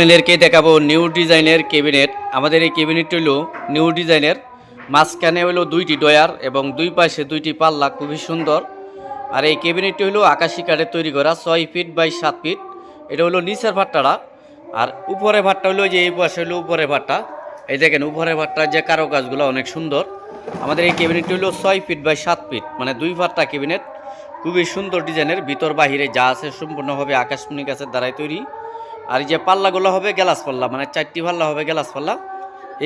আপনাদেরকে দেখাবো নিউ ডিজাইনের ক্যাবিনেট। আমাদের এই ক্যাবিনেটটি হলো নিউ ডিজাইনের। মাঝখানে হলো দুইটি ডয়ার এবং দুই পাশে দুইটি পাল্লা, খুবই সুন্দর। আর এই ক্যাবিনেটটি হলো আকাশি কাঠের তৈরি করা, ছয় ফিট বাই সাত ফিট। এটা হলো নিচের ভাট্টাটা আর উপরে ভাট্টা হলো যে এই পাশে হলো উপরে ভাট্টা। এই দেখেন, উপরে ভাট্টার যে কারও কাজগুলো অনেক সুন্দর। আমাদের এই ক্যাবিনেটটি হলো ছয় ফিট বাই সাত ফিট মানে দুই ভাট্টা ক্যাবিনেট। খুবই সুন্দর ডিজাইনের, ভিতর বাহিরে যা আছে সম্পূর্ণভাবে আকাশমণি গাছের দ্বারাই তৈরি। আর এই যে পাল্লাগুলো হবে গ্লাস পাল্লা মানে চারটি পাল্লা হবে গ্লাস পাল্লা,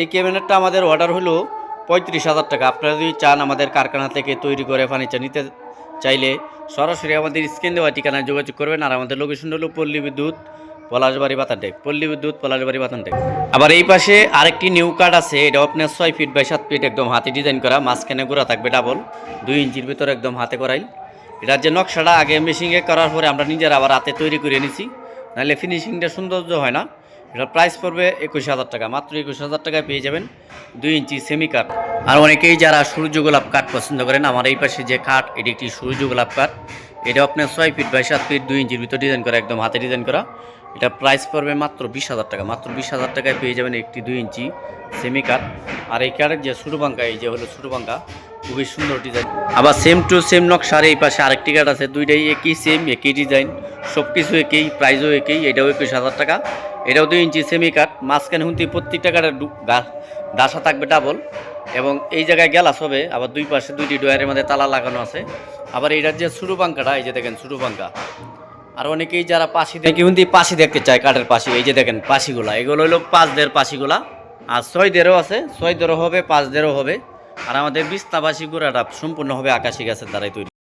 এই ক্যাবিনেটটা আমাদের অর্ডার হলো পঁয়ত্রিশ হাজার টাকা। আপনারা যদি চান আমাদের কারখানা থেকে তৈরি করে ফার্নিচার নিতে চাইলে সরাসরি আমাদের স্ক্রিন দেওয়া ঠিকানায় যোগাযোগ করবেন আর আমাদের লোকেশন হলো পল্লী বিদ্যুৎ, পলাশবাড়ি, বাতানটেক। পল্লী বিদ্যুৎ, পলাশবাড়ি, বাতানটেক। আবার এই পাশে আরেকটি নিউ কার্ড আছে, এটা আপনার ছয় ফিট বাই সাত ফিট একদম হাতে ডিজাইন করা, মাঝখানে গোড়া থাকবে ডাবল দুই ইঞ্চির ভিতরে একদম হাতে করাই এটার যে নকশাটা আগে মেশিংয়ে করার পরে আমরা নিজেরা আবার হাতে তৈরি করে নিছি নাহলে ফিনিশিংটা সৌন্দর্য হয় না। এটার প্রাইস পড়বে একুশ হাজার টাকা। মাত্র একুশ হাজার টাকায় পেয়ে যাবেন দুই ইঞ্চি সেমি কাঠ আর অনেকেই যারা সূর্য গোলাপ কাঠ পছন্দ করেন, আমার এই পাশে যে কাঠ, এটি একটি সূর্য গোলাপ কাঠ। এটা আপনার ছয় ফিট বাই সাত ফিট দুই ইঞ্চির ভিতর ডিজাইন করা, একদম হাতে ডিজাইন করা। এটা প্রাইস পড়বে মাত্র বিশ হাজার টাকা। মাত্র বিশ হাজার টাকায় পেয়ে যাবেন একটি দুই ইঞ্চি সেমি কাঠ আর এই কাঠের যে পাঙ্কা এই যে হলো পাঙ্কা খুবই সুন্দর ডিজাইন আবার সেম টু সেম নকশার এই পাশে আরেকটি কাঠ আছে, দুইটাই একই সেম একই ডিজাইন সব কিছু একই প্রাইসও একই, এটাও একুশ হাজার টাকা। এটাও দুই ইঞ্চি সেমি কাঠ মাঝখানে হুন্তি প্রত্যেকটা কাঠের ডাসা থাকবে ডাবল এবং এই জায়গায় গ্যালাস হবে, আবার দুই পাশে দুইটি ডয়ারের মধ্যে তালা লাগানো আছে। আবার এটার যে সুরু পাঙ্কাটা, এই যে দেখেন সুরু পাঙ্কা। আর অনেকেই যারা পাশি দেখে কিন্তু পাশি দেখতে চায় কাঠের পাশি। এই যে দেখেন পাশিগুলা, এগুলো হলো পাঁচ দের পাশিগুলা। আর ছয় দেরও আছে, ছয় দেরও হবে, পাঁচ দেরও হবে। আর আমাদের বিস্তাবাসী গোড়াটা সম্পূর্ণভাবে আকাশি গাছের দ্বারাই তৈরি।